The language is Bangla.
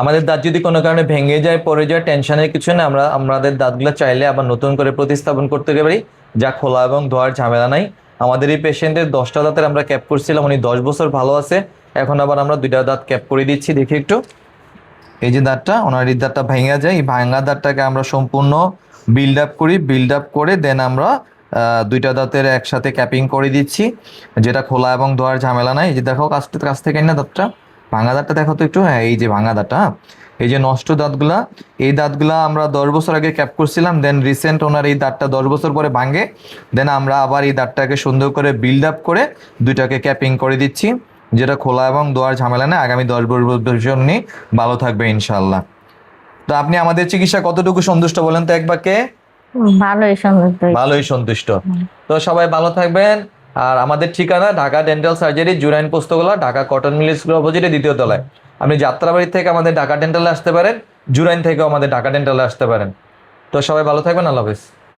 আমাদের দাঁত যদি কোনো কারণে ভেঙে যায়, পড়ে যায়, টেনশনের কিছু না আমরা আমাদের দাঁতগুলো চাইলে আবার নতুন করে প্রতিস্থাপন করতে পারি, যা খোলা এবং ধোয়ার ঝামেলা নাই। আমাদের এই পেশেন্টের দশটা দাঁতের আমরা ক্যাপ করছিলাম, উনি দশ বছর ভালো আছে, এখন আবার আমরা দুইটা দাঁত ক্যাপ করে দিচ্ছি, দেখি একটু। এই যে দাঁতটা, ওনার এই দাঁতটা ভেঙে যায়, এই ভাঙা দাঁতটাকে আমরা সম্পূর্ণ বিল্ড আপ করি বিল্ড আপ করে দেন আমরা দুইটা দাঁতের একসাথে ক্যাপিং করে দিচ্ছি, যেটা খোলা এবং ধোয়ার ঝামেলা নাই। যে দেখো, কাছ কাছ থেকে না দাঁতটা। ভাঙা দাঁতটা দেখো তো একটু হ্যাঁ এই যে ভাঙা দাঁতটা হ্যাঁ। এই যে নষ্ট দাঁতগুলা এই দাঁতগুলা আমরা দশ বছর আগে ক্যাপ করছিলাম দেন রিসেন্ট ওনার এই দাঁতটা দশ বছর পরে ভাঙে দেন আমরা আবার এই দাঁতটাকে সুন্দর করে বিল্ড আপ করে দুইটাকে ক্যাপিং করে দিচ্ছি যেটা খোলা এবং দোয়ার ঝামেলা নেই আগামী দশ বছর জন্য ভালো থাকবে ইনশাল্লাহ তো আপনি আমাদের চিকিৎসা কতটুকু সন্তুষ্ট বলেন তো এক বাক্যে? ভালোই সমৃদ্ধ ভালোই সন্তুষ্ট। তো সবাই ভালো থাকবেন। আর আমাদের ঠিকানা Dhaka dental surgery Jurain Postogola Dhaka cotton mills অপোজিটে দ্বিতীয় তলায়। আপনি যাত্রাবাড়ি থেকে আমাদের ঢাকা ডেন্টালে আসতে পারেন জুরাইন থেকেও আমাদের ঢাকা ডেন্টালে আসতে পারেন। তো সবাই ভালো থাকবেন, আল্লাহ হাফিজ।